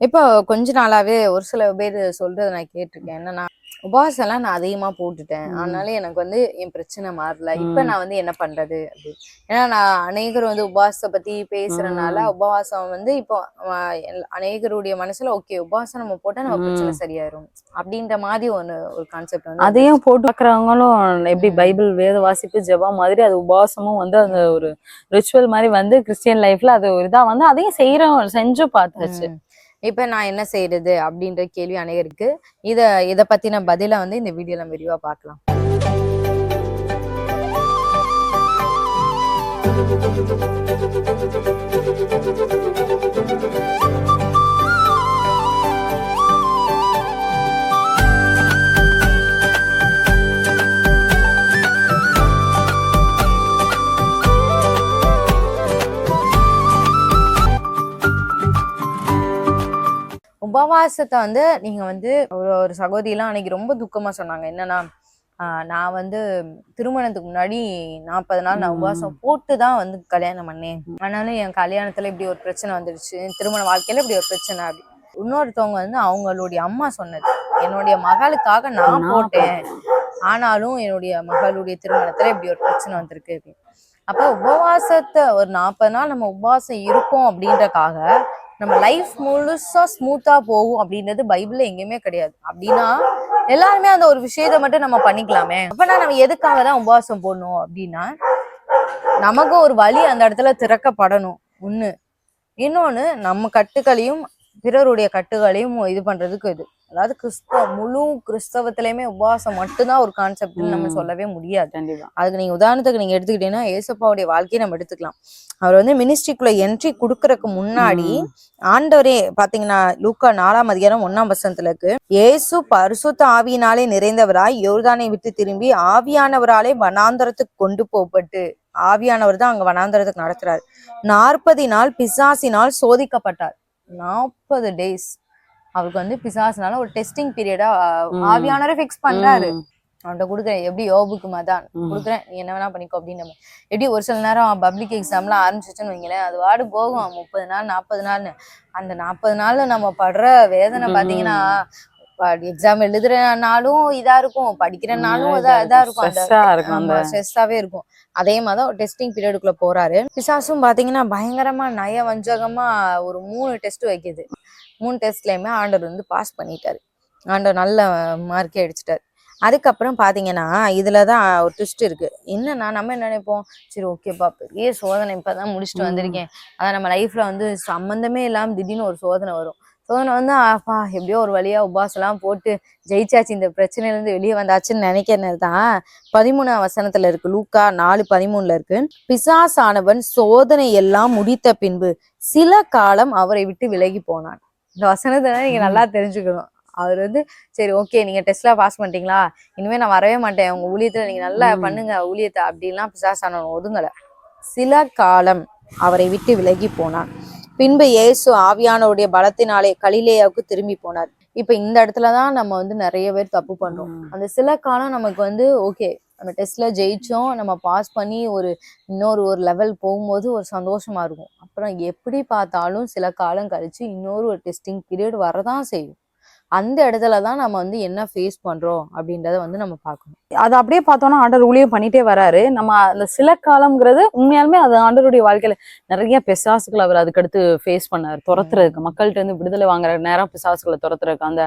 இப்போ கொஞ்ச நாளாவே ஒரு சில பேர் சொல்றத நான் கேட்டிருக்கேன். என்னன்னா உபவாசம் எல்லாம் நான் அதிகமா போட்டுட்டேன். அதனால எனக்கு வந்து என் பிரச்சனை மாறல இப்ப. நான் வந்து என்ன பண்றது அப்படி ஏன்னா நான் அநேகர் வந்து உபவாசத்தை பத்தி பேசுறதுனால. உபவாசம் வந்து இப்போ அநேகருடைய மனசுல ஓகே உபவாசம் நம்ம போட்டா நம்ம பிரச்சனை. சரியாயிரும் அப்படின்ற மாதிரி ஒண்ணு ஒரு கான்செப்ட் வந்து அதையும் போட்டு பாக்குறவங்களும் எப்படி. பைபிள் வேத வாசிப்பு ஜெபம் மாதிரி அது உபவாசமும் வந்து அந்த ஒரு ரிச்சுவல் மாதிரி வந்து கிறிஸ்டியன் லைஃப்ல அது ஒரு இதா வந்து அதையும் செய்யறோம் செஞ்சு பார்த்தாச்சு. இப்போ நான் என்ன செய்யறது அப்படின்ற கேள்வி அனைவருக்கு இதை இதை பத்தின பதில வந்து இந்த வீடியோல விரிவா பார்க்கலாம். உபவாசத்தை வந்து நீங்க வந்து ஒரு ஒரு சகோதரிலாம் அன்னைக்கு ரொம்ப துக்கமா சொன்னாங்க. என்னன்னா ஆஹ் நான் வந்து திருமணத்துக்கு முன்னாடி நாற்பது நாள் நான். உபவாசம் போட்டு தான் வந்து கல்யாணம் பண்ணேன். ஆனாலும் என் கல்யாணத்துல இப்படி ஒரு பிரச்சனை வந்துடுச்சு. திருமண வாழ்க்கையில இப்படி ஒரு பிரச்சனை அப்படி. இன்னொருத்தவங்க வந்து அவங்களுடைய அம்மா சொன்னது. என்னுடைய மகளுக்காக நான் போட்டேன். ஆனாலும் என்னுடைய மகளுடைய திருமணத்துல இப்படி ஒரு பிரச்சனை வந்திருக்கு அப்ப உபவாசத்தை ஒரு நாற்பது நாள் நம்ம உபவாசம் இருக்கோம் அப்படின்றக்காக நம்ம லைஃப் முழுசா ஸ்மூத்தா போகும் அப்படின்றது பைபிள்ல எங்கேயுமே கிடையாது. அப்படின்னா எல்லாருமே அந்த ஒரு விஷயத்த மட்டும் நம்ம பண்ணிக்கலாமே. அப்பனா நம்ம எதுக்காக தான் உபவாசம் போடணும் அப்படின்னா நமக்கு ஒரு வழி அந்த இடத்துல திறக்கப்படணும். ஒண்ணு. இன்னொன்னு நம்ம கட்டுகளையும் பிறருடைய கட்டுகளையும் இது பண்றதுக்கு இது. அதாவது கிறிஸ்தவ முழு கிறிஸ்தவத்திலயுமே உபவாசம் மட்டும்தான் ஒரு கான்செப்ட்னு நம்ம. சொல்லவே முடியாது. கண்டிப்பா. அதுக்கு நீங்க உதாரணத்துக்கு நீங்க எடுத்துக்கிட்டீங்கன்னா ஏசப்பாவுடைய வாழ்க்கையை நம்ம எடுத்துக்கலாம். அவர் வந்து மினிஸ்ட்ரிக்குள்ள என்ட்ரி கொடுக்கறதுக்கு முன்னாடி. ஆண்டவரே பாத்தீங்கன்னா லூக்கா நாலாம் அதிகாரம் ஒன்னாம் வசனத்துல இருக்கு. இயேசு பரிசுத்த ஆவியினாலே நிறைந்தவராய் யோர்தானை விட்டு திரும்பி ஆவியானவராலே வனாந்தரத்துக்கு கொண்டு போகப்பட்டு ஆவியானவர் தான் அங்க வனாந்தரத்துக்கு நடத்துறாரு. நாற்பது நாள் பிசாசினால் சோதிக்கப்பட்டார். நாற்பது டேஸ் அவருக்கு வந்து பிசாசினால ஒரு டெஸ்டிங் பீரியடா ம். ஆவியானவரை ஃபிக்ஸ் பண்றாரு. அவன்கிட்ட கொடுக்குறேன். எப்படி? யோபுக்கு மதான். கொடுக்குறேன். நீ என்ன வேணா பண்ணிக்கோ அப்படின்னு நம்ம. எப்படி? ஒரு சில நேரம் பப்ளிக் எக்ஸாம்லாம் ஆரம்பிச்சிச்சுன்னு வைங்களேன் அது வாடு போகும். முப்பது நாள் நாற்பது நாள்னு. அந்த நாற்பது நாள்ல நம்ம படுற வேதனை ம். எக்ஸாம் எழுதுறனாலும் இதா இருக்கும் படிக்கிறனாலும் இதா இருக்கும். ஸ்ட்ரெஸ்ஸாவே இருக்கும் அதே மாதிரி ஒரு டெஸ்டிங் பீரியடுக்குள்ள போறாரு. பிசாசும் பாத்தீங்கன்னா பயங்கரமா நய வஞ்சகமா ஒரு மூணு டெஸ்ட் வைக்குது. மூணு டெஸ்ட்லயுமே ஆண்டவர் வந்து பாஸ் பண்ணிட்டாரு. ஆண்டவர் நல்ல மார்க்கே அடிச்சிட்டாரு. அதுக்கப்புறம் பாத்தீங்கன்னா இதுலதான் ஒரு ட்விஸ்ட் இருக்கு. என்னன்னா நம்ம என்ன நினைப்போம்? சரி ஓகேப்பா பெரிய சோதனை இப்பதான் முடிச்சுட்டு. வந்திருக்கேன். அதான் நம்ம லைஃப்ல வந்து சம்பந்தமே இல்லாம திடீர்னு ஒரு சோதனை வரும். சோதனை வந்து அப்பா எப்படியோ ஒரு வழியா உபாசம் எல்லாம் போட்டு ஜெயிச்சாச்சு. இந்த பிரச்சனையில இருந்து வெளியே வந்தாச்சுன்னு நினைக்கிறது தான் பதிமூணாம் வசனத்துல இருக்கு. லூக்கா நாலு பதிமூணுல இருக்கு. பிசாசானவன் சோதனை எல்லாம் முடித்த பின்பு சில காலம் அவரை விட்டு விலகி போனான். இந்த வசனத்தை நீங்க நல்லா தெரிஞ்சுக்கணும். அவர் வந்து சரி ஓகே நீங்க டெஸ்ட்ல பாஸ் பண்ணிட்டீங்களா? இனிமே நான் வரவே மாட்டேன். உங்க ஊழியத்துல நீங்க நல்லா. பண்ணுங்க ஊழியத்தை அப்படின்லாம் பிசாசானவன் ஒதுங்கல. சில காலம் அவரை விட்டு விலகி போனான். பின்பு இயேசு ஆவியானவருடைய பலத்தினாலே கலிலேயாவுக்கு திரும்பி போனார். இப்ப இந்த இடத்துலதான் நம்ம வந்து நிறைய பேர் தப்பு பண்றோம். அந்த சில காலம் நமக்கு வந்து ஓகே நம்ம டெஸ்ட்ல ஜெயிச்சோம் நம்ம பாஸ் பண்ணி ஒரு இன்னொரு ஒரு லெவல் போகும்போது ஒரு சந்தோஷமா இருக்கும். அப்புறம் எப்படி பார்த்தாலும் சில காலம் கழிச்சு இன்னொரு ஒரு டெஸ்டிங் பீரியட் வரதான் செய்யும். அந்த இடத்துல தான் நம்ம வந்து என்ன ஃபேஸ் பண்றோம் அப்படின்றத வந்து நம்ம பார்க்கணும். அது அப்படியே பார்த்தோம்னா ஆண்டர் ஊழியம் பண்ணிட்டே வராரு. நம்ம அந்த சில காலம்ங்கிறது உண்மையாலுமே அது ஆண்டருடைய வாழ்க்கையில நிறைய பிசாசுகள் அவர் அதுக்கடுத்து ஃபேஸ் பண்ணாரு. துரத்துறதுக்கு மக்கள்கிட்ட இருந்து விடுதலை வாங்குற நேரம் பிசாசுகளை துரத்துறதுக்கு அந்த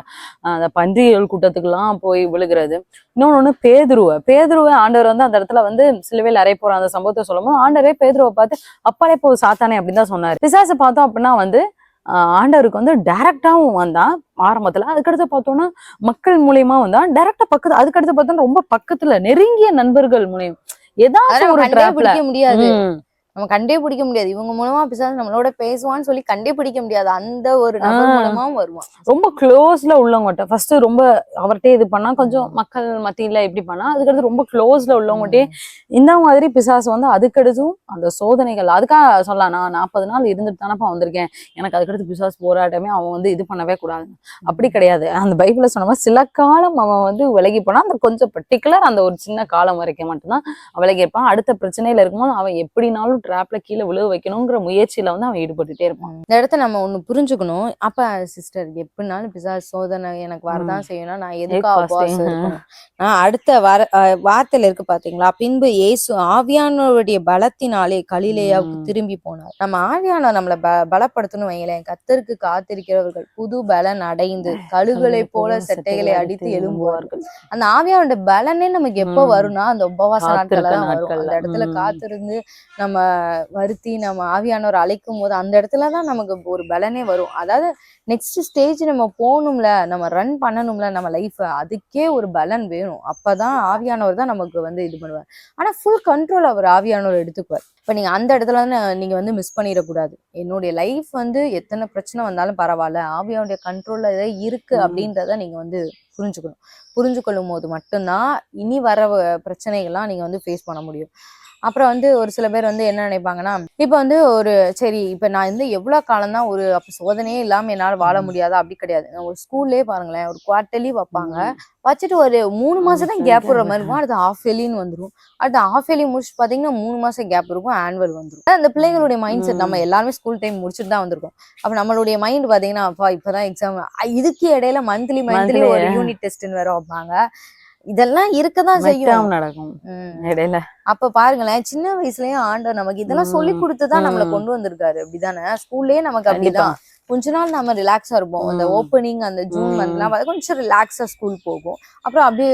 அந்த பன்றிகள் கூட்டத்துக்குலாம் போய் விழுகிறது. இன்னொன்னு ஒண்ணு பேதுருவ. பேதுருவ ஆண்டவர் வந்து அந்த இடத்துல வந்து சிலுவையில் அறை போற அந்த சம்பவத்தை சொல்லும்போது ஆண்டரே பேதுருவை பார்த்து அப்பாலே போ சாத்தானே அப்படின்னு தான் சொன்னாரு. பிசாசு பார்த்தோம் அப்படின்னா வந்து ஆண்டவருக்கு வந்து டைரக்டாவும் வந்தான் ஆரம்பத்துல. அதுக்கடுத்து பார்த்தோம்னா மக்கள் மூலியமா வந்தா டைரக்டா பக்கத்து அதுக்கடுத்து பார்த்தோம்னா ரொம்ப பக்கத்துல நெருங்கிய நண்பர்கள் மூலியம். ஏதாச்சும் ஒரு முடியாது. நம்ம கண்டே பிடிக்க முடியாது. இவங்க மூலமா பிசாசு நம்மளோட பேசுவான்னு சொல்லி கண்டே பிடிக்க முடியாது. அந்த ஒரு நபர். மூலமாவும் வருவான். ரொம்ப க்ளோஸ்ல உள்ளவங்ககிட்ட ஃபர்ஸ்ட் ரொம்ப அவர்கிட்ட இது பண்ணா கொஞ்சம் மக்கள் மத்தியில இப்படி பண்ணா அதுக்கடுத்து ரொம்ப க்ளோஸ்ல உள்ளவங்ககிட்டே இந்த மாதிரி பிசாசு வந்து அதுக்கடுத்தும் அந்த சோதனைகள் அதுக்காக சொல்லலாம் நான் நாற்பது நாள் இருந்துட்டு தானப்பா வந்திருக்கேன். எனக்கு அதுக்கடுத்து பிசாசு போராட்டமே அவன் வந்து இது பண்ணவே கூடாது. அப்படி கிடையாது. அந்த பைபிள்ல சொன்ன சில காலம் அவன் வந்து விலகி போனா அந்த கொஞ்சம் பர்டிகுலர் அந்த ஒரு சின்ன காலம் வரைக்கும் மட்டும்தான் விலகி இருப்பான். அடுத்த பிரச்சனையில இருக்கும்போது அவன் எப்படினாலும் ட்ராப்ல கீழே விழுக வைக்கணுங்கிற முயற்சியில வந்து அவன் ஈடுபட்டுட்டே இருப்பான் இந்த இடத்த நம்ம ஒண்ணு புரிஞ்சுக்கணும் அப்ப சிஸ்டர் எப்படினாலும் பிசாசு சோதனை எனக்கு வரதான் செய்யணும் நான் எதுக்கா Take fasting. உபவாசம் இருக்கணும் நான் அடுத்த வர வார்த்தையில இருக்கு பாத்தீங்களா பின்பு இயேசு ஆவியானவருடைய பலத்தினாலே கலிலேயாவுக்கு. திரும்பி போனார் நம்ம ஆவியானவர் நம்மள ப பலப்படுத்தணும் வைங்களேன் கத்தருக்கு காத்திருக்கிறவர்கள் புது பலன் அடைந்து கழுகளை போல செட்டைகளை அடித்து எழும்புவார்கள் அந்த ஆவியானோட பலனே நமக்கு எப்ப. வரும்னா அந்த உபவாச நாட்கள்ல. அந்த இடத்துல. காத்திருந்து நம்ம வருத்தி நம்ம ஆவியானவர் அழைக்கும் போது அந்த இடத்துல தான் நமக்கு ஒரு பலனே வரும். அதாவது நெக்ஸ்ட் ஸ்டேஜ் நம்ம போகணும்ல நம்ம ரன் பண்ணணும்ல நம்ம லைஃப் அதுக்கே ஒரு பலன் வேணும். அப்பதான் ஆவியானவர் தான் நமக்கு வந்து இது பண்ணுவார். ஆனா ஃபுல் கண்ட்ரோல் அவர் ஆவியானவர் எடுத்துக்குவார். இப்ப நீங்க அந்த இடத்துல நீங்க வந்து மிஸ் பண்ணிடக்கூடாது. என்னுடைய லைஃப் வந்து எத்தனை பிரச்சனை வந்தாலும் பரவாயில்ல ஆவியானுடைய கண்ட்ரோல்ல ஏதோ இருக்கு. அப்படின்றத நீங்க வந்து புரிஞ்சுக்கணும். புரிஞ்சு கொள்ளும் போது மட்டும்தான் இனி வர பிரச்சனைகள்லாம் நீங்க வந்து ஃபேஸ் பண்ண முடியும். அப்புறம் வந்து ஒரு சில பேர் வந்து என்ன நினைப்பாங்கன்னா இப்ப வந்து ஒரு சரி இப்ப நான் வந்து எவ்வளவு காலம் தான் ஒரு அப்ப சோதனையே இல்லாம என்னால வாழ. முடியாதா? அப்படி கிடையாது. ஒரு ஸ்கூல்லே பாருங்களேன் ஒரு குவார்டர்லி வைப்பாங்க. வச்சுட்டு ஒரு மூணு மாசம் தான் கேப் விடுற மாதிரி இருக்கும். அடுத்து ஹாஃப் இயர்லின்னு வந்துரும். அடுத்து ஹாஃப் இயர்லி முடிச்சுட்டு பாத்தீங்கன்னா மூணு மாசம் கேப் இருக்கும். ஆனுவல் வந்துரும். அந்த பிள்ளைங்களுடைய மைண்ட் செட் நம்ம. எல்லாருமே ஸ்கூல் டைம் முடிச்சுட்டு தான் வந்திருக்கோம். அப்ப நம்மளுடைய மைண்ட் பாத்தீங்கன்னா அப்பா இப்பதான் எக்ஸாம் இதுக்கு இடையில மந்த்லி மந்த்லி ஒரு யூனிட் டெஸ்ட்னு வேற வைப்பாங்க. இதெல்லாம் இருக்கதான் செய்யும். நடக்கும். இடையில. அப்ப பாருங்களேன் சின்ன வயசுலயே ஆண்டவர் நமக்கு இதெல்லாம் சொல்லி. கொடுத்துதான் நம்மள. கொண்டு வந்திருக்காரு. அப்படிதானே? ஸ்கூல்லயே நமக்கு அப்படிதான். கொஞ்ச நாள் நம்ம ரிலாக்ஸா இருப்போம். அந்த. ஓப்பனிங் அந்த ஜூன். மந்த்லாம் பார்த்து கொஞ்சம் ரிலாக்ஸா ஸ்கூல் போகும். அப்புறம் அப்படியே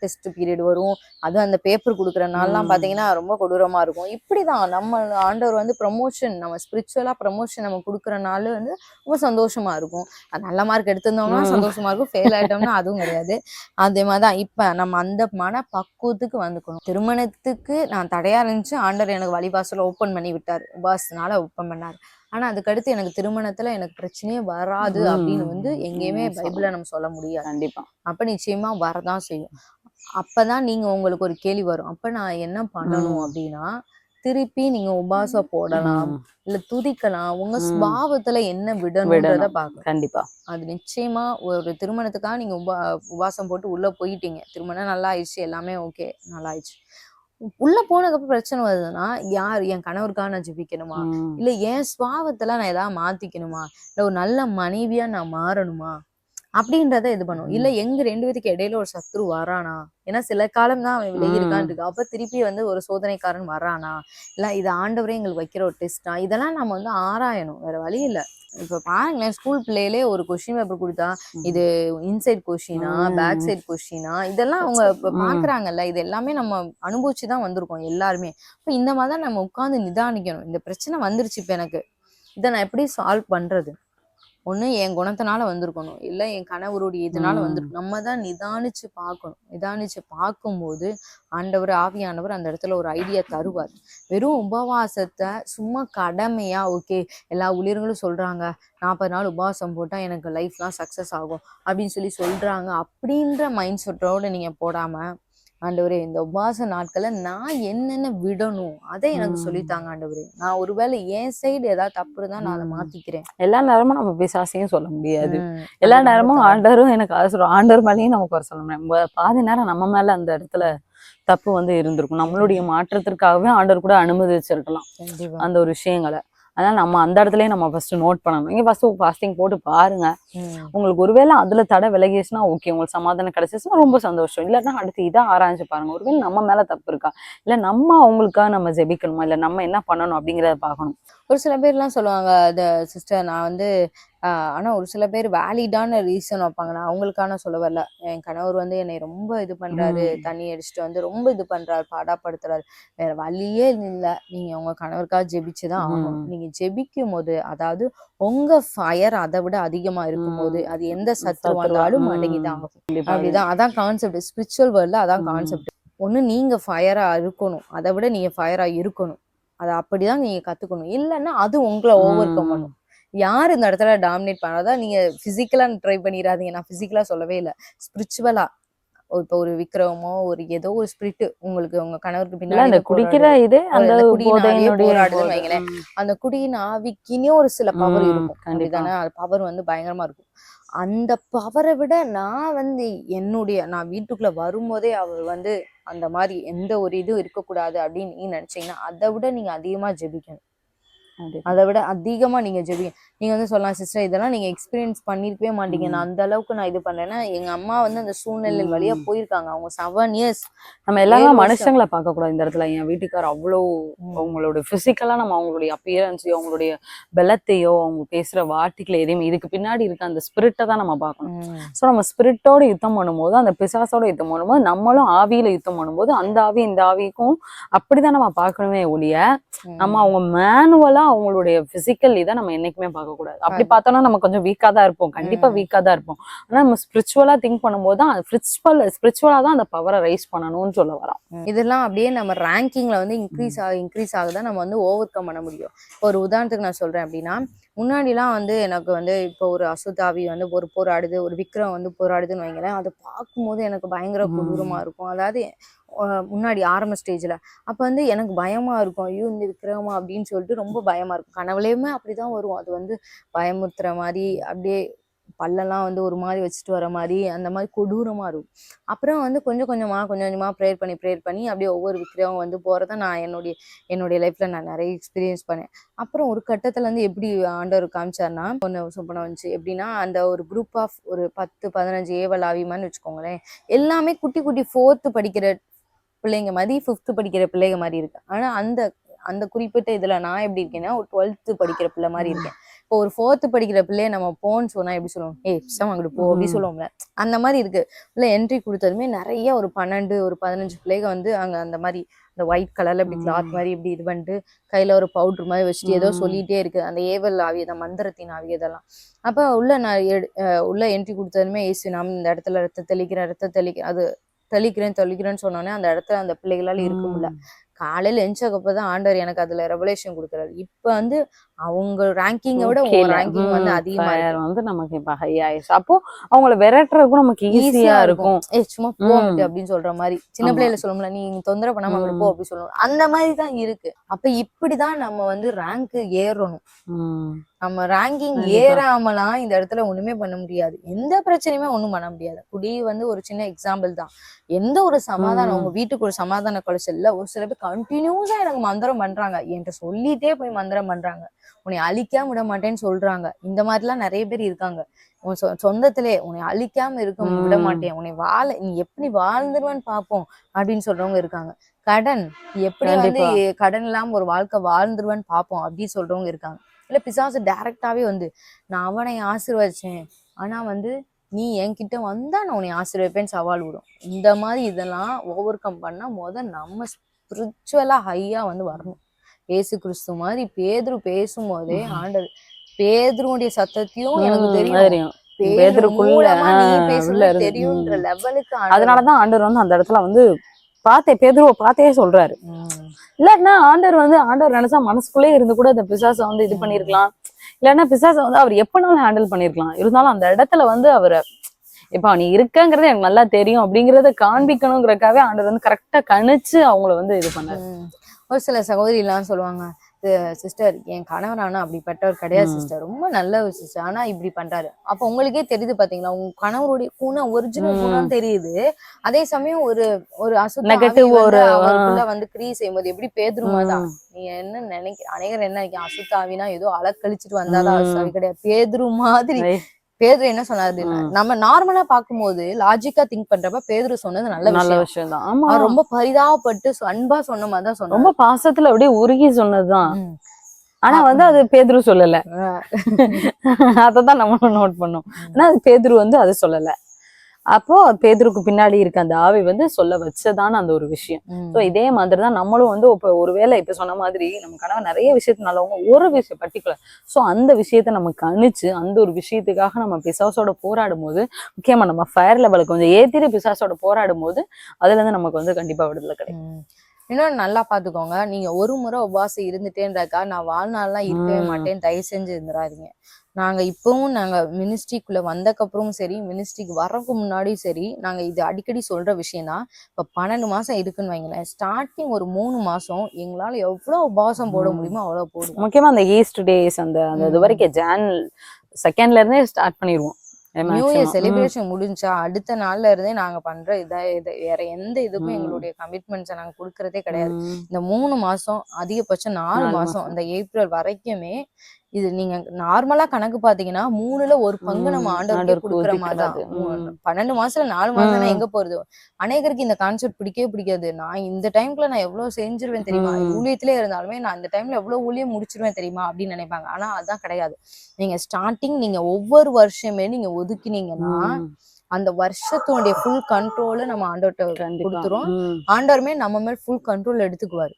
டெஸ்ட் பீரியட் வரும். அது அந்த பேப்பர் கொடுக்குற நாள்லாம். பாத்தீங்கன்னா ரொம்ப கொடூரமா இருக்கும். இப்படிதான் நம்ம ஆண்டவர் வந்து ப்ரமோஷன் நம்ம ஸ்பிரிச்சுவலா ப்ரமோஷன் நம்ம கொடுக்குற நாள் வந்து ரொம்ப சந்தோஷமா இருக்கும். நல்ல மார்க் எடுத்திருந்தோம்னா. சந்தோஷமா இருக்கும். ஃபெயில் ஆயிட்டோம்னா அதுவும் கிடையாது. அதே மாதிரிதான் இப்ப நம்ம அந்த மன பக்குவத்துக்கு வந்துக்கணும். திருமணத்துக்கு நான் தடையா இருந்துச்சு. ஆண்டவர் எனக்கு வழிவாசல ஓப்பன் பண்ணி விட்டார். உபாசனால ஓப்பன் பண்ணாரு. ஆனா அதுக்கடுத்து எனக்கு திருமணத்துல எனக்கு பிரச்சனையே வராது அப்படின்னு வந்து. எங்கேயுமே ம். பைபிள்ல நம்ம சொல்ல முடியாது கண்டிப்பா அப்ப நிச்சயமா வரதான் செய்யும் அப்பதான் நீங்க உங்களுக்கு ஒரு கேள்வி வரும் அப்ப நான் என்ன பண்ணணும். அப்படின்னா திருப்பி நீங்க உபாசம் போடலாம். இல்ல துதிக்கலாம் உங்க. சுபாவத்துல என்ன விடணும்ன்றத விடணும். பாக்கணும் கண்டிப்பா அது நிச்சயமா ஒரு திருமணத்துக்காக நீங்க உபா உபாசம் போட்டு உள்ள போயிட்டீங்க திருமணம் நல்லா ஆயிடுச்சு எல்லாமே ஓகே நல்லா ஆயிடுச்சு உள்ள போனதுக்கு பிரச்சனை வருதுன்னா யார் என் கணவருக்காக நான் ஜெபிக்கணுமா. இல்ல என் சுபாவத்துல நான் ஏதாவது மாத்திக்கணுமா? இல்ல ஒரு நல்ல மனைவியா நான் மாறணுமா? அப்படின்றத இது பண்ணும். இல்ல எங்க ரெண்டு பேத்துக்கு இடையில ஒரு சத்ரு வரானா? ஏன்னா சில காலம் தான் அவன் விலகி இருக்கான்னு இருக்கு. அப்ப திருப்பி வந்து ஒரு சோதனைக்காரன் வரானா? இல்ல இது ஆண்டவரே எங்களுக்கு வைக்கிற ஒரு டெஸ்டா இதெல்லாம் நம்ம வந்து ஆராயணும். வேற வழி இல்ல. இப்ப பாருங்களேன் ஸ்கூல் பிள்ளையிலே ஒரு கொஸ்டின் பேப்பர் கொடுத்தா இது இன்சைட் கொஸ்டினா. பேக் சைட் கொஸ்டினா இதெல்லாம் அவங்க. பாக்குறாங்கல்ல இது எல்லாமே நம்ம அனுபவிச்சு தான் வந்திருக்கோம் எல்லாருமே. இப்ப இந்த மாதிரி தான் நம்ம உட்கார்ந்து நிதானிக்கணும். இந்த பிரச்சனை வந்துருச்சு இப்ப எனக்கு. இதை நான் எப்படி சால்வ் பண்றது? ஒண்ணு என் குணத்தினால வந்திருக்கணும். இல்ல என் கணவருடைய இதனால ம். வந்திருக்கும் நம்ம தான் நிதானிச்சு பார்க்கணும். நிதானிச்சு பார்க்கும்போது ஆண்டவர் ஆவியானவர் அந்த இடத்துல ஒரு ஐடியா தருவார். வெறும் உபவாசத்தை சும்மா கடமையா ஓகே எல்லா ஊழியர்களும் சொல்றாங்க நாற்பது நாள் உபவாசம் போட்டா எனக்கு லைஃப்லாம் சக்சஸ் ஆகும் அப்படின்னு சொல்லி சொல்றாங்க அப்படின்ற மைண்ட் செட்டோட நீங்க போடாம ஆண்டவரே இந்த உபவாச நாட்களை நான் என்னென்ன விடணும் அதை எனக்கு. சொல்லித்தாங்க ஆண்டவரே. நான் ஒருவேளை என் சைடு ஏதாவது தப்பு இருந்தா நான் அதை. மாத்திக்கிறேன். எல்லா நேரமும் நம்ம பிசாசையும் சொல்ல முடியாது. எல்லா நேரமும் தவறு. ஆண்டவரும் எனக்கு அதை சொல்றோம் ஆண்டவர் மேலேயும் நமக்கு வர சொல்ல முடியாது. ம- பாதி நேரம் நம்ம மேல அந்த இடத்துல தப்பு வந்து இருந்திருக்கும். நம்மளுடைய மாற்றத்திற்காகவே ஆண்டவர் கூட அனுமதிச்சிருக்கலாம் அந்த ஒரு விஷயங்களை. அதனால நம்ம அந்த இடத்துலயே நம்ம ஃபர்ஸ்ட் நோட் பண்ணணும். நீங்க ஃபர்ஸ்ட் ஃபாஸ்டிங் போட்டு பாருங்க. உங்களுக்கு ஒருவேளை அதுல தடை விலகிச்சுன்னா ஓகே உங்களுக்கு சமாதானம் கிடைச்சிச்சுன்னா ரொம்ப சந்தோஷம். இல்லைன்னா அடுத்து இதை ஆராய்ஞ்சு பாருங்க. ஒருவேளை நம்ம மேல தப்பு இருக்கா? இல்ல நம்ம அவங்களுக்காக நம்ம ஜெபிக்கணுமா? இல்ல நம்ம என்ன பண்ணணும் அப்படிங்கறத பார்க்கணும். ஒரு சில பேர்லாம் சொல்லுவாங்க அது சிஸ்டர் நான் வந்து ஆஹ் ஆனா ஒரு சில பேர் வேலிடான ரீசன் வைப்பாங்க. நான் அவங்களுக்கான சொல்ல வரல. என் கணவர் வந்து என்னை ரொம்ப இது பண்றாரு ம். தண்ணி அடிச்சுட்டு வந்து ரொம்ப இது பண்றாரு பாடாப்படுத்துறாரு. வேற வழியே இல்ல. நீங்க உங்க கணவருக்காக ஜெபிச்சுதான் ஆகணும். ம். நீங்க ஜெபிக்கும் போது அதாவது உங்க ஃபயர் அதை விட அதிகமா இருக்கும்போது அது எந்த சத்ருவா, வந்தாலும் ம். அடங்கிதான் ஆகும். அப்படிதான். அதான் கான்செப்ட் ஸ்பிரிச்சுவல் வேர்ல்ட்ல அதான். கான்செப்ட் ஒண்ணு நீங்க ஃபயரா இருக்கணும். அதை விட நீங்க ஃபயரா இருக்கணும். அதை அப்படிதான் நீங்க கத்துக்கணும். இல்லைன்னா அது உங்களை ஓவர் கம். பண்ணும். யார் இந்த இடத்துல டாமினேட் பண்ணாதான் நீங்க பிசிக்கலா ட்ரை பண்ணிடாதீங்க நான் பிசிக்கலா சொல்லவே இல்லை ஸ்பிரிச்சுவலா இப்போ ஒரு விக்ரமோ ஒரு ஏதோ ஒரு ஸ்பிரிட் உங்களுக்கு உங்க கணவருக்கு பின்னாடி குடிக்கிற இது அந்த. வைங்களேன். அந்த குடியின் ஆவிக்குன்னே ஒரு சில பவர் இருக்கும் கண்டிப்பா. அப்படிதானே அது பவர் வந்து பயங்கரமா இருக்கும் அந்த பவரை விட நான் வந்து என்னுடைய நான் வீட்டுக்குள்ள வரும்போதே அவர் வந்து அந்த மாதிரி எந்த ஒரு இதுவும் இருக்கக்கூடாது அப்படின்னு நீங்க நினைச்சீங்கன்னா அதை விட நீங்க அதிகமா ஜெபிக்கணும். அதை விட அதிகமா நீங்க ஜெபிங்க நீங்க வந்து சொல்லலாம் சிஸ்டர் இதெல்லாம் நீங்க எக்ஸ்பீரியன்ஸ் பண்ணிருக்கவே மாட்டீங்க. நான் அந்த அளவுக்கு நான் இது பண்றேன்னா எங்க அம்மா வந்து அந்த சூழ்நிலை வழியா. போயிருக்காங்க. அவங்க செவன் இயர்ஸ் நம்ம வருஷம். மனுஷங்களை பார்க்க கூடாது இந்த இடத்துல? என் வீட்டுக்கார் அவ்வளோ. அவங்களோட பிசிக்கலா நம்ம அவங்களுடைய அப்பியரன்ஸையோ அவங்களுடைய பலத்தையோ அவங்க பேசுற வார்த்தைகளை எதையுமே இதுக்கு பின்னாடி இருக்க அந்த ஸ்பிரிட்டை தான் நம்ம பார்க்கணும். ஸோ நம்ம ஸ்பிரிட்டோட யுத்தம் பண்ணும்போது அந்த பிசாசோட யுத்தம் பண்ணும்போது நம்மளும் ஆவியில யுத்தம் பண்ணும்போது அந்த ஆவி இந்த ஆவிக்கும் அப்படிதான் நம்ம பார்க்கணுமே ஒழிய நம்ம அவங்க மேனுவலா அவங்களுடைய பிசிக்கல் இதை நம்ம என்னைக்குமே பார்க்க கூடாது அப்படி. பார்த்தோம்னா நம்ம கொஞ்சம் வீக்கா தான் இருப்போம். கண்டிப்பா ம். வீக்கா தான் இருப்போம். ஆனா நம்ம ஸ்பிரிச்சுவலா திங்க் பண்ணும்போது தான் ஸ்பிரிச்சுவல் ஸ்பிரிச்சுவலா தான் அந்த பவரை ரைஸ் பண்ணணும்னு சொல்ல வரோம். இதெல்லாம் அப்படியே நம்ம ரேங்கிங்ல வந்து இன்க்ரீஸ் ஆக இன்க்ரீஸ் ஆகுதான் நம்ம வந்து ஓவர் கம் பண்ண முடியும். ஒரு உதாரணத்துக்கு நான் சொல்றேன் அப்படின்னா முன்னாடிலாம் வந்து எனக்கு வந்து இப்போ ஒரு அசுதாவி வந்து ஒரு போராடுது ஒரு விக்ரம் வந்து போராடுதுன்னு வைங்களேன் அதை பார்க்கும்போது எனக்கு பயங்கர ம். கொடூரமா இருக்கும். அதாவது முன்னாடி ஆரம்ப ஸ்டேஜில் அப்போ வந்து எனக்கு பயமாக இருக்கும். ஐயோ இந்த விக்ரமா அப்படின்னு சொல்லிட்டு ரொம்ப பயமாக இருக்கும். கனவுலேயுமே அப்படி தான் வரும். அது வந்து பயமுறுத்துகிற மாதிரி அப்படியே பல்லெல்லாம் வந்து ஒரு மாதிரி வச்சுட்டு வர மாதிரி அந்த மாதிரி கொடூரமாக இருக்கும். அப்புறம் வந்து கொஞ்சம் கொஞ்சமாக கொஞ்சம் கொஞ்சமாக ப்ரேயர் பண்ணி ப்ரேயர் பண்ணி அப்படியே ஒவ்வொரு விக்ரமும் வந்து போகிறத நான் என்னுடைய என்னுடைய லைஃப்பில் நான் நிறைய எக்ஸ்பீரியன்ஸ் பண்ணேன். அப்புறம் ஒரு கட்டத்தில் இருந்து எப்படி ஆண்டவர் காமிச்சார்னா ஒன்று சொப்பனம் வந்துச்சு. எப்படின்னா அந்த ஒரு குரூப் ஆஃப் ஒரு பத்து பதினஞ்சு ஏவல் ஆவிமான்னு வச்சுக்கோங்களேன். எல்லாமே குட்டி குட்டி ஃபோர்த்து படிக்கிற பிள்ளைங்க மாதிரி ஃபிஃப்த்து படிக்கிற பிள்ளைங்க மாதிரி இருக்கு. ஆனா அந்த அந்த குறிப்பிட்ட இதுல நான் எப்படி இருக்கேன்னா ஒரு டுவெல்த்து படிக்கிற பிள்ளை மாதிரி இருக்கேன். இப்போ ஒரு ஃபோர்த்து படிக்கிற பிள்ளைய நம்ம போன்னு சொன்னா எப்படி சொல்லுவோம்? ஏய் பிசம் அங்கிட்டு போ அப்படி. சொல்லுவோம்ல அந்த மாதிரி இருக்கு. உள்ள என்ட்ரி கொடுத்ததுமே நிறைய ஒரு பன்னெண்டு ஒரு பதினஞ்சு பிள்ளைங்க வந்து அங்க அந்த மாதிரி இந்த ஒயிட் கலர்ல இப்படி கிளாத். மாதிரி இப்படி இது பண்ணிட்டு கையில ஒரு பவுடர் மாதிரி வச்சுட்டு ஏதோ. சொல்லிட்டே இருக்கு. அந்த ஏவல் ஆவி அந்த மந்திரத்தின் ஆவி இதெல்லாம். அப்ப உள்ள நான் உள்ள என்ட்ரி கொடுத்ததுமே ஏசு நாம் இந்த இடத்துல ரத்த தெளிக்கிறேன் ரத்த தெளிக்க அது தெளிக்கிறேன் தெளிக்கிறேன்னு சொன்னோன்னே அந்த இடத்துல அந்த பிள்ளைகளால இருக்க முடியல. காலையில எஞ்சக்கப்பதான் ஆண்டவர் எனக்கு அதுல ரெவலேஷன் கொடுக்குறாரு. இப்ப வந்து அவங்க ரேங்கிங்கை விட. ரேங்கிங் வந்து அதிகமா வந்து நமக்கு இப்ப ஹை ஆயிடுச்சு. அப்போ அவங்கள விரட்டுறதுக்கும் நமக்கு ஈஸியா இருக்கும். ஏய் சும்மா போ அப்படின்னு சொல்ற மாதிரி. சின்ன. பிள்ளைல சொல்லும்ல நீ தொந்தரவு பண்ணாம அங்கிட்டு போ. அப்படி சொல்லுவோம். அந்த மாதிரி தான் இருக்கு. அப்ப இப்படிதான் நம்ம வந்து ரேங்க் ஏறணும். நம்ம ரேங்கிங். ஏறாமலாம் இந்த இடத்துல ஒண்ணுமே பண்ண முடியாது. எந்த பிரச்சனையுமே ஒண்ணும் பண்ண முடியாது. குடி வந்து ஒரு சின்ன எக்ஸாம்பிள் தான். எந்த ஒரு சமாதானம். உங்க வீட்டுக்கு ஒரு சமாதான குறைச்சல்ல ஒரு சில பேர் கண்டினியூஸா எனக்கு மந்திரம் பண்றாங்க. என்கிட்ட சொல்லிட்டே போய் மந்திரம் பண்றாங்க. உன்னை அழிக்காம விட மாட்டேன்னு சொல்றாங்க. இந்த மாதிரிலாம் நிறைய பேர் இருக்காங்க. உன் சொ- சொந்தத்திலே உன்னை அழிக்காம இருக்க விட. மாட்டேன். உன்னை வாழ நீ எப்படி வாழ்ந்துருவேன்னு பாப்போம் அப்படின்னு சொல்றவங்க இருக்காங்க. கடன் நீ எப்படி வந்து. கடன் இல்லாம ஒரு வாழ்க்கை வாழ்ந்துருவேன்னு பாப்போம் அப்படின்னு சொல்றவங்க இருக்காங்க. இல்ல பிசாசு டைரக்டாவே வந்து நான் அவனை ஆசீர்வதிச்சேன். ஆனா வந்து நீ என்கிட்ட வந்தா நான் உன்னை ஆசீர்வதிப்பேன்னு சவால் விடும். இந்த மாதிரி இதெல்லாம் ஓவர் கம் பண்ணா முத நம்ம ஸ்பிரிச்சுவலா ஹையா வந்து வரணும். ஏசு கிறிஸ்து மாதிரி பேதுரு பேசும்போதே ம். ஆண்டவர் பேதுருடைய சத்தத்தையும் எனக்கு தெரியும் அதனாலதான் ஆண்டவர் வந்து அந்த இடத்துல வந்து பார்த்தே பேதுருவ பார்த்தே சொல்றாரு இல்லன்னா ஆண்டவர் வந்து ஆண்டவர் நினைச்சா மனசுக்குள்ளே இருந்து கூட அந்த பிசாசை வந்து இது. பண்ணிருக்கலாம் இல்லன்னா பிசாசை வந்து அவர் எப்பனாலும் ஹேண்டில் பண்ணிருக்கலாம் இருந்தாலும் அந்த இடத்துல வந்து அவரை இப்ப நீ இருக்கங்கிறது எனக்கு நல்லா தெரியும் அப்படிங்கறத காண்பிக்கணுங்கிறக்காவே ஆண்டவர் வந்து கரெக்டா கணிச்சு அவங்கள வந்து இது பண்ணாரு. ஒரு சில சகோதரி எல்லாம் சொல்லுவாங்க சிஸ்டர் என் கணவர் ஆனா அப்படிப்பட்டவர் கிடையாது. சிஸ்டர் ரொம்ப நல்ல ஒரு சிஸ்டர் ஆனா இப்படி பண்றாரு அப்ப உங்களுக்கே தெரியுது பாத்தீங்களா உங்க கணவருடைய குணம் ஒரிஜினல். குணம் தெரியுது அதே சமயம் ஒரு ஒரு அசுத்த Negative ஆவி வந்து ஒரு. அவருக்குள்ள வந்து கிரியை செய்யும்போது எப்படி பேதுருமா தான். நீ என்ன நினைக்கிற அநேகர் என்ன நினைக்க அசுத்த ஆவினா ஏதோ அலக்கழிச்சிட்டு வந்தாதான் ம். அசுத்த ஆவி கிடையாது பேதுரு மாதிரி. பேதுரு என்ன சொன்னாரு. நம்ம நார்மலா பாக்கும்போது லாஜிக்கா திங்க் பண்றப்ப பேதுரு சொன்னது நல்ல நல்ல விஷயம். தான் ஆமா. ரொம்ப பரிதாபப்பட்டு அன்பா சொன்ன மாதிரி தான் ரொம்ப பாசத்துல அப்படியே உருகி சொன்னதுதான். ஆனா வந்து அது பேதுரு சொல்லல. அததான் நம்ம நோட் பண்ணோம். ஆனா அது பேதுரு வந்து அது சொல்லல. அப்போ பேதுருக்கு பின்னாடி இருக்க அந்த ஆவி வந்து சொல்ல வச்சதான அந்த ஒரு விஷயம். ஸோ இதே மாதிரி தான் நம்மளும் வந்து இப்போ ஒருவேளை இப்ப சொன்ன மாதிரி நம்ம கணவன் நிறைய விஷயத்து நல்லவங்க ஒரு விஷயம் பர்டிகுலர் ஸோ அந்த விஷயத்த நம்ம கணிச்சு அந்த ஒரு விஷயத்துக்காக நம்ம பிசாசோட போராடும் போது முக்கியமா நம்ம ஃபயர் லெவலுக்கு கொஞ்சம் ஏத்திட்டு பிசாசோட போராடும் போது அதுல இருந்து நமக்கு வந்து கண்டிப்பா விடுதலை கிடைக்கும் ம். இன்னொன்னு நல்லா பாத்துக்கோங்க நீங்க ஒரு முறை உபவாசம் இருந்துட்டேன்றக்கா நான் வாழ்நாள்லாம் இருக்கவே. மாட்டேன் தயவு செஞ்சு இருந்துடாதீங்க நாங்க இப்பவும் நாங்க மினிஸ்ட்ரிக்குள்ள வந்தக்கப்புறமும் சரி மினிஸ்ட்ரிக்கு வரக்கு முன்னாடியும் சரி நாங்க இது அடிக்கடி சொல்ற விஷயம் தான் இப்ப பன்னெண்டு மாசம் இருக்குன்னு வைங்களேன் ஸ்டார்டிங் ஒரு மூணு மாசம் எங்களால எவ்வளவு உபவாசம் போட. முடியுமோ அவ்வளவு போடுவோம் முக்கியமா அந்த ஈஸ்ட் டேஸ் அந்த அந்த இது. வரைக்கும் ஜான் செகண்ட்ல இருந்தே ஸ்டார்ட் பண்ணிடுவோம் நியூ இயர் செலிப்ரேஷன் முடிஞ்சா அடுத்த நாள்ல இருந்தே நாங்க பண்ற இத இது வேற எந்த இதுக்கும். எங்களுடைய கமிட்மெண்ட்ஸை நாங்க கொடுக்கறதே கிடையாது இந்த மூணு மாசம் அதிகபட்சம் நாலு மாசம் மாசம். அந்த ஏப்ரல் வரைக்குமே இது நீங்க நார்மலா கணக்கு பாத்தீங்கன்னா மூணுல ஒரு பங்கு நம்ம ஆண்டவருக்கு கொடுக்குற மாதிரி. பன்னெண்டு மாசத்துல நாலு மாசம். எங்க போறது அநேகருக்கு இந்த கான்செப்ட் பிடிக்கவே பிடிக்காது நான் இந்த டைம்ல நான் எவ்வளவு செஞ்சிருவேன் தெரியுமா. ஊழியத்திலே இருந்தாலுமே நான் இந்த டைம்ல எவ்வளவு ஊழியம் முடிச்சிருவேன் தெரியுமா அப்படின்னு நினைப்பாங்க ஆனா அதான் கிடையாது நீங்க ஸ்டார்டிங் நீங்க ஒவ்வொரு வருஷமே நீங்க ஒதுக்கினீங்கன்னா. அந்த வருஷத்துடைய ஃபுல் கண்ட்ரோல நம்ம ஆண்டவர்கிட்ட. கொடுத்துரும். ஆண்டவருமே நம்ம மேல் ஃபுல் கண்ட்ரோல் எடுத்துக்குவாரு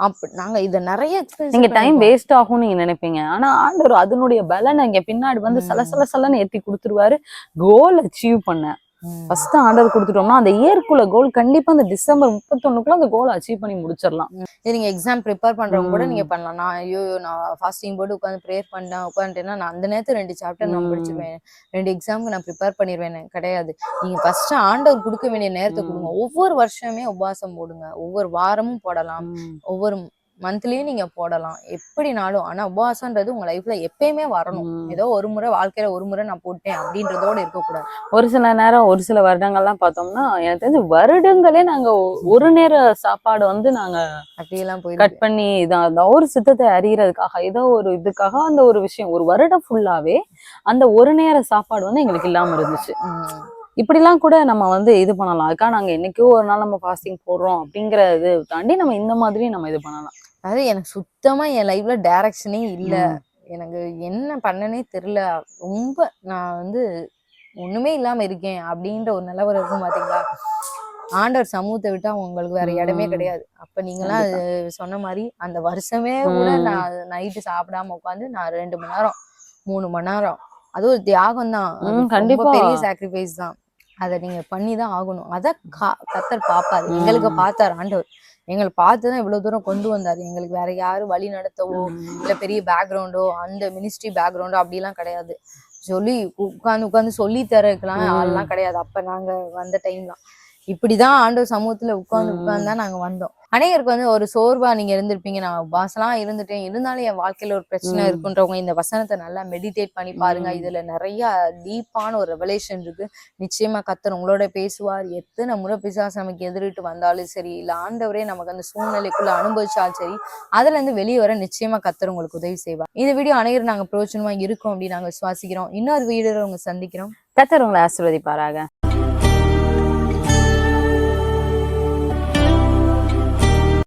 அப்ப நாங்க இத நிறைய நீங்க டைம். வேஸ்ட் ஆகும்னு நீங்க நினைப்பீங்க ஆனா ஆண்டவர் அதனுடைய பலனை இங்க பின்னாடி வந்து சல. சல சலன்னு ஏத்தி கொடுத்துருவாரு கோல் அச்சீவ் பண்ண. ஃபர்ஸ்ட் ஆர்டர் கொடுத்துட்டோம்னா அந்த இயர்க்குள்ள கோல் கண்டிப்பா அந்த டிசம்பர் முப்பத்தொன்னுக்குள்ள அந்த கோல் அச்சீவ் பண்ணி முடிச்சிடலாம் இது நீங்க எக்ஸாம் ப்ரிப்பேர் பண்றவங்க கூட. நீங்க பண்ணலாம் நான் ஐயோ நான் ஃபாஸ்டிங் போட்டு உட்காந்து ப்ரேயர் பண்ணேன் உட்காந்துட்டேன்னா நான் அந்த நேரத்துல ரெண்டு சாப்டர் நான். முடிச்சிருவேன் ரெண்டு எக்ஸாமுக்கு நான் ப்ரிப்பேர் பண்ணிடுவேன் கிடையாது நீங்க ஃபர்ஸ்ட் ஆண்டவர் கொடுக்க வேண்டிய நேரத்தை. கொடுங்க ஒவ்வொரு வருஷமே உபவாசம் போடுங்க ஒவ்வொரு வாரமும் போடலாம். ஒவ்வொரு மந்த்லயும் நீங்க போடலாம். எப்படினாலும் ஆனா உபவாசம்ன்றது உங்க லைஃப்ல எப்பயுமே வரணும். ஏதோ ஒரு முறை வாழ்க்கையில ஒரு முறை நான் போட்டேன் அப்படின்றதோட இருக்கக்கூடாது. ஒரு சில நேரம் ஒரு சில வருடங்கள்லாம் பார்த்தோம்னா எனக்கு தெரிஞ்சு வருடங்களே நாங்க ஒரு நேர சாப்பாடு வந்து நாங்க அப்படியெல்லாம் கட் போயிருக்கு பண்ணி இதான் ஒரு சித்தத்தை அறியறதுக்காக ஏதோ ஒரு இதுக்காக அந்த ஒரு விஷயம் ஒரு வருடம் ஃபுல்லாவே அந்த ஒரு நேர சாப்பாடு வந்து எங்களுக்கு இல்லாம இருந்துச்சு. இப்படிலாம் கூட நம்ம வந்து இது பண்ணலாம். அதுக்காக நாங்க என்னைக்கோ ஒரு நாள் நம்ம ஃபாஸ்டிங் போடுறோம் அப்படிங்கிற இது தாண்டி நம்ம இந்த மாதிரி நம்ம இது பண்ணலாம். அதாவது எனக்கு சுத்தமா என் லைஃப்ல டைரக்ஷனே இல்ல. எனக்கு என்ன பண்ணனே தெரியல. ரொம்ப நான் வந்து ஒண்ணுமே இல்லாம இருக்கேன் அப்படின்ற ஒரு நிலவரம் இருக்கும் பாத்தீங்களா? ஆண்டவர் சமூகத்தை விட்டா உங்களுக்கு வேற இடமே. கிடையாது. அப்ப நீங்களாம் அது சொன்ன மாதிரி அந்த வருஷமே கூட. நான் நைட்டு சாப்பிடாம உட்காந்து நான் ரெண்டு மணி நேரம் மூணு மணி நேரம். அது ஒரு தியாகம் தான். கண்டிப்பா. பெரிய சாக்ரிஃபைஸ் தான். அதை நீங்க பண்ணி தான் ஆகணும். அத கா- கத்தர் பாப்பாரு எங்களுக்கு. பார்த்தாரு ஆண்டவர். எங்களை பார்த்து தான் இவ்வளவு தூரம் கொண்டு வந்தாரு. எங்களுக்கு வேற யாரும் வழி நடத்தவோ இல்ல பெரிய பேக்ரவுண்டோ அந்த மினிஸ்ட்ரி பேக்ரவுண்டோ அப்படிலாம் கிடையாது. சொல்லி உட்காந்து உட்காந்து சொல்லி தரதுக்கெல்லாம் ம். ஆள்லாம் கிடையாது. அப்ப நாங்க வந்த டைம்லாம் இப்படிதான் ஆண்டவர் சமூகத்துல உட்கார்ந்து. உட்கார்ந்து தான் நாங்க வந்தோம். அநேகருக்கு வந்து ஒரு சோர்வா நீங்க இருந்திருப்பீங்க. நான் பாசலாம் இருந்துட்டேன். இருந்தாலும் என் வாழ்க்கையில ஒரு பிரச்சனை. இருக்குன்றவங்க இந்த வசனத்தை நல்லா மெடிடேட் பண்ணி பாருங்க. இதுல நிறைய டீப்பான ஒரு ரெவலேஷன் இருக்கு. நிச்சயமா கத்தர் உங்களோட பேசுவார். எத்தனை முறை பிசாசு நமக்கு எதிரிட்டு வந்தாலும் சரி இல்ல ஆண்டவரே நமக்கு அந்த சூழ்நிலைக்குள்ள அனுபவிச்சாலும் சரி அதுல இருந்து வெளியே வர நிச்சயமா கத்தர் உங்களுக்கு உதவி செய்வார். இந்த வீடியோ அனைவரும் நாங்க பிரயோஜனமா இருக்கோம் அப்படின்னு நாங்க சுவாசிக்கிறோம் இன்னொரு வீடியோ உங்க சந்திக்கிறோம். கத்தர் உங்களை ஆசீர்வதிப்பாராக.